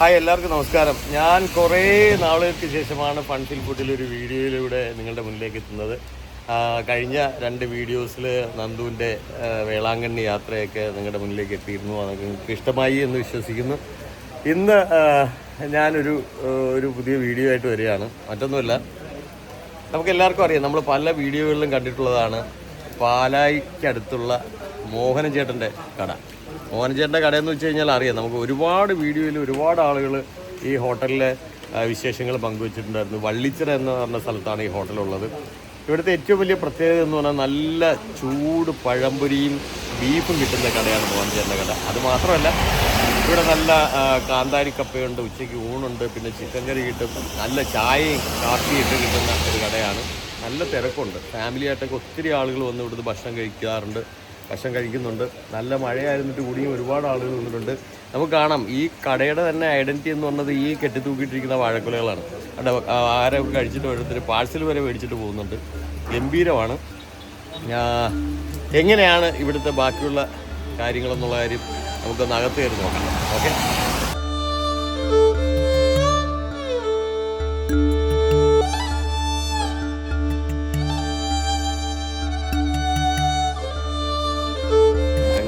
Hi എല്ലാവർക്കും നമസ്കാരം. ഞാൻ കുറേ നാളുകൾക്ക് ശേഷമാണ് ഫൺസിൽ ഫുഡിൽ ഒരു വീഡിയോയിലൂടെ നിങ്ങളുടെ മുന്നിലേക്ക് എത്തുന്നത്. കഴിഞ്ഞ രണ്ട് വീഡിയോസിൽ നന്ദുവിന്റെ വേളാങ്കണ്ണി യാത്രയൊക്കെ നിങ്ങളുടെ മുന്നിലേക്ക് എത്തിയിരുന്നു. അതൊക്കെ നിങ്ങൾക്ക് ഇഷ്ടമായി എന്ന് വിശ്വസിക്കുന്നു. ഇന്ന് ഞാനൊരു ഒരു പുതിയ വീഡിയോ ആയിട്ട് വരികയാണ്. മറ്റൊന്നുമല്ല നമുക്ക് എല്ലാവർക്കും അറിയാം നമ്മൾ പല വീഡിയോകളിലും കണ്ടിട്ടുള്ളതാണ് പാലായിക്കടുത്തുള്ള മോഹനൻ ചേട്ടന്റെ കട. മോഹനൻ കട കടയെന്ന് വെച്ച് കഴിഞ്ഞാൽ അറിയാം. നമുക്ക് ഒരുപാട് വീഡിയോയിൽ ഒരുപാട് ആളുകൾ ഈ ഹോട്ടലിലെ വിശേഷങ്ങൾ പങ്കുവച്ചിട്ടുണ്ടായിരുന്നു. വള്ളിച്ചിറ എന്ന് പറഞ്ഞ സ്ഥലത്താണ് ഈ ഹോട്ടലുള്ളത്. ഇവിടുത്തെ ഏറ്റവും വലിയ പ്രത്യേകത എന്ന് പറഞ്ഞാൽ നല്ല ചൂട് പഴംപൊരിയും ബീഫും കിട്ടുന്ന കടയാണ് മോഹൻ കട. അത് മാത്രമല്ല ഇവിടെ നല്ല കാന്താരി കപ്പയുണ്ട് ഉച്ചയ്ക്ക് ഊണുണ്ട് പിന്നെ ചിക്കൻ കറി കിട്ടും നല്ല ചായയും കാപ്പിയും ഒക്കെ കിട്ടുന്ന ഒരു കടയാണ്. നല്ല തിരക്കുണ്ട്. ഫാമിലിയായിട്ടൊക്കെ ഒത്തിരി ആളുകൾ വന്ന് ഇവിടുന്ന് ഭക്ഷണം കഴിക്കാറുണ്ട്. ഭക്ഷണം കഴിക്കുന്നുണ്ട്. നല്ല മഴയായിരുന്നിട്ട് കൂടിയും ഒരുപാട് ആളുകൾ വന്നിട്ടുണ്ട്. നമുക്ക് കാണാം. ഈ കടയുടെ തന്നെ ഐഡന്റിറ്റി എന്ന് പറഞ്ഞത് ഈ കെട്ടിത്തൂക്കിയിട്ടിരിക്കുന്ന വാഴക്കുലകളാണ്. അവിടെ ആരെ കഴിച്ചിട്ട് ഓരോരുത്തർ പാഴ്സൽ വരെ മേടിച്ചിട്ട് പോകുന്നുണ്ട്. ഗംഭീരമാണ്. എങ്ങനെയാണ് ഇവിടുത്തെ ബാക്കിയുള്ള കാര്യങ്ങളെന്നുള്ള കാര്യം നമുക്കൊന്ന് അകത്ത് കയറി നോക്കാം. ഓക്കെ?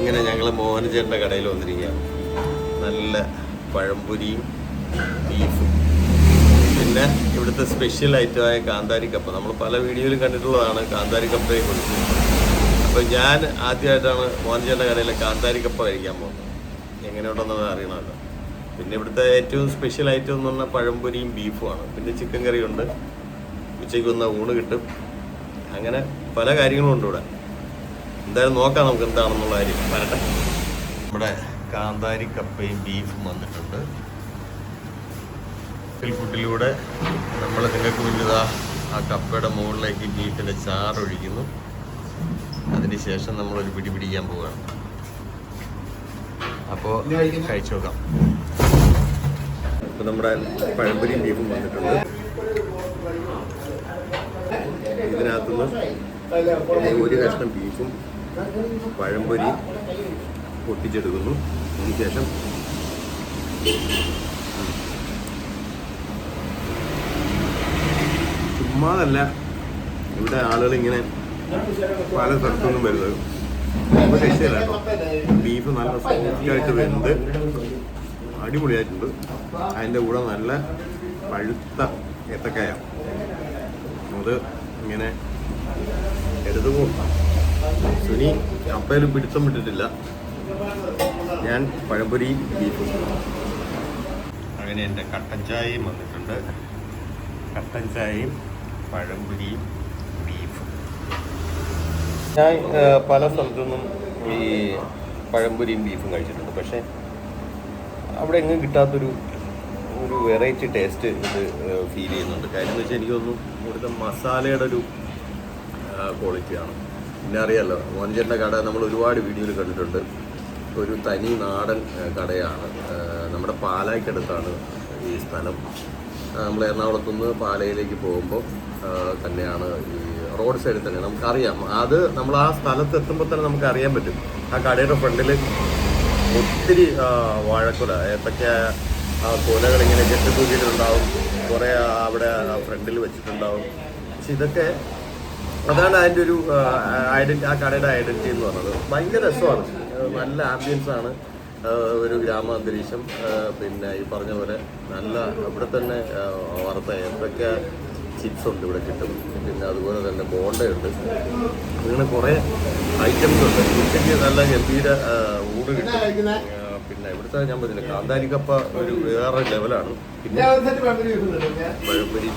അങ്ങനെ ഞങ്ങൾ മോഹനചേട്ടന്റെ കടയിൽ വന്നിരിക്കുകയാണ് നല്ല പഴംപൊരിയും ബീഫും. പിന്നെ ഇവിടുത്തെ സ്പെഷ്യൽ ഐറ്റമായ കാന്താരി കപ്പ. നമ്മൾ പല വീഡിയോയിലും കണ്ടിട്ടുള്ളതാണ് കാന്താരി കപ്പയെ കുറിച്ച്. അപ്പോൾ ഞാൻ ആദ്യമായിട്ടാണ് മോഹൻചേട്ടന്റെ കടയിലെ കാന്താരി കപ്പ കഴിക്കാൻ പോകുന്നത്. എങ്ങനെയുണ്ടെന്നത് അറിയണമല്ലോ. പിന്നെ ഇവിടുത്തെ ഏറ്റവും സ്പെഷ്യൽ ഐറ്റം എന്ന് പറഞ്ഞാൽ പഴംപൊരിയും ബീഫുമാണ്. പിന്നെ ചിക്കൻ കറിയുണ്ട്. ഉച്ചയ്ക്ക് വന്ന ഊണ് കിട്ടും. അങ്ങനെ പല കാര്യങ്ങളും ഉണ്ട് ഇവിടെ. എന്തായാലും നോക്കാം നമുക്ക് എന്താണെന്നുള്ള കാര്യം. വരട്ടെ. നമ്മുടെ കാന്താരി കപ്പയും ബീഫും വന്നിട്ടുണ്ട്. ഫുഡിലൂടെ നമ്മൾ നിങ്ങൾക്ക് മുന്നിതാ ആ കപ്പയുടെ മുകളിലേക്ക് ബീഫിന്റെ ചാറൊഴിക്കുന്നു. അതിനുശേഷം നമ്മളൊരു പിടി പിടിക്കാൻ പോവുകയാണ്. അപ്പോൾ കഴിച്ചു നോക്കാം. ഇപ്പം നമ്മുടെ പഴംപൊരിയും ബീഫും വന്നിട്ടുണ്ട്. ഇതിനകത്തുനിന്ന് ഒരു കഷ്ണം ബീഫും പഴംപൊരി പൊട്ടിച്ചെടുക്കുന്നു. അതിനുശേഷം ചുമ്മാതല്ല ഇവിടെ ആളുകൾ ഇങ്ങനെ പല സ്ഥലത്തുനിന്നും വരുന്നത്. കേട്ടോ. ബീഫ് നല്ല സോഫ്റ്റായിട്ട് വെന്ത് അടിപൊളിയായിട്ടുണ്ട്. അതിന്റെ കൂടെ നല്ല പഴുത്ത ഏത്തക്കായ. അത് ഇങ്ങനെ എടുത്തുപോ സുനി അപ്പയിൽ പിടുത്തം വിട്ടിട്ടില്ല. ഞാൻ പഴംപൊരി ബീഫും അങ്ങനെ എന്റെ കട്ടൻ ചായയും വന്നിട്ടുണ്ട്. കട്ടൻ ചായയും പഴംപൊരിയും ബീഫും ഞാൻ പല സ്ഥലത്തുനിന്നും ഈ പഴംപൊരിയും ബീഫും കഴിച്ചിട്ടുണ്ട്. പക്ഷേ അവിടെ എങ്ങും കിട്ടാത്തൊരു ഒരു വെറൈറ്റി ടേസ്റ്റ് ഇത് ഫീൽ ചെയ്യുന്നുണ്ട്. കാര്യം എന്ന് വെച്ചാൽ എനിക്ക് തോന്നുന്നു ഇവിടുത്തെ മസാലയുടെ ഒരു ക്വാളിറ്റിയാണ് പിന്നെ അറിയാലോ മോഹൻചേട്ടന്റെ കട നമ്മൾ ഒരുപാട് വീഡിയോയിൽ കണ്ടിട്ടുണ്ട്. ഒരു തനി നാടൻ കടയാണ്. നമ്മുടെ പാലായ്ക്കടുത്താണ് ഈ സ്ഥലം. നമ്മൾ എറണാകുളത്തു നിന്ന് പാലയിലേക്ക് പോകുമ്പോൾ തന്നെയാണ് ഈ റോഡ് സൈഡിൽ തന്നെ. നമുക്കറിയാം അത് നമ്മൾ ആ സ്ഥലത്ത് എത്തുമ്പോൾ തന്നെ നമുക്ക് അറിയാൻ പറ്റും. ആ കടയുടെ ഫ്രണ്ടിൽ ഒത്തിരി വാഴക്കുല ആ കൊലകൾ ഇങ്ങനെ കെട്ടിത്തൂക്കിയിട്ടുണ്ടാവും. കുറേ അവിടെ ഫ്രണ്ടിൽ വെച്ചിട്ടുണ്ടാവും. പക്ഷെ ഇതൊക്കെ അതാണ് അതിന്റെ ഒരു ഐഡന്റി ആ കടയുടെ ഐഡന്റിറ്റി എന്ന് പറയുന്നത് ഭയങ്കര രസമാണ്. നല്ല ആംബിയൻസ് ആണ്. ഒരു ഗ്രാമ അന്തരീക്ഷം. പിന്നെ ഈ പറഞ്ഞ പോലെ നല്ല ഇവിടെ തന്നെ വറുത്ത എന്തൊക്കെ ചിപ്സ് ഉണ്ട് ഇവിടെ കിട്ടും. പിന്നെ അതുപോലെ തന്നെ ബോണ്ടയുണ്ട് അങ്ങനെ കുറേ ഐറ്റംസ് ഉണ്ട്. ഉച്ചയ്ക്ക് നല്ല ഗംഭീര ഊട് കിട്ടും. പിന്നെ ഇവിടുത്തെ ഞാൻ പറഞ്ഞില്ല കാന്താരിക്കപ്പ ഒരു വേറെ ലെവലാണ് പിന്നെ പഴംപൊരി.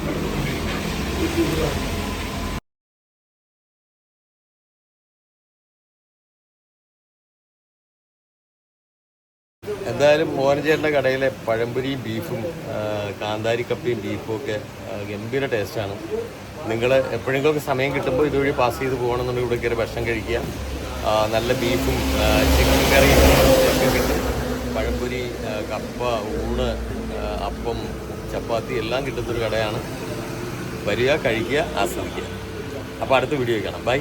എന്തായാലും മോഹൻചേട്ടന്റെ കടയിലെ പഴംപൊരിയും ബീഫും കാന്താരി കാന്താരിക്കപ്പയും ബീഫും ഒക്കെ ഗംഭീര ടേസ്റ്റാണ് നിങ്ങൾ എപ്പോഴെങ്കിലും സമയം കിട്ടുമ്പോൾ ഇതുവഴി പാസ് ചെയ്ത് പോകണമെന്നുണ്ടെങ്കിൽ ഇവിടെ കയറി ഭക്ഷണം കഴിക്കുക. നല്ല ബീഫും ചിക്കൻ കറിയും ഒക്കെ കിട്ടും. പഴംപൊരി കപ്പ ഊണ് അപ്പം ചപ്പാത്തി എല്ലാം കിട്ടുന്നൊരു കടയാണ്. വരിക കഴിക്കുക ആസ്വദിക്കുക. അപ്പോൾ അടുത്ത വീഡിയോ കാണാം. ബൈ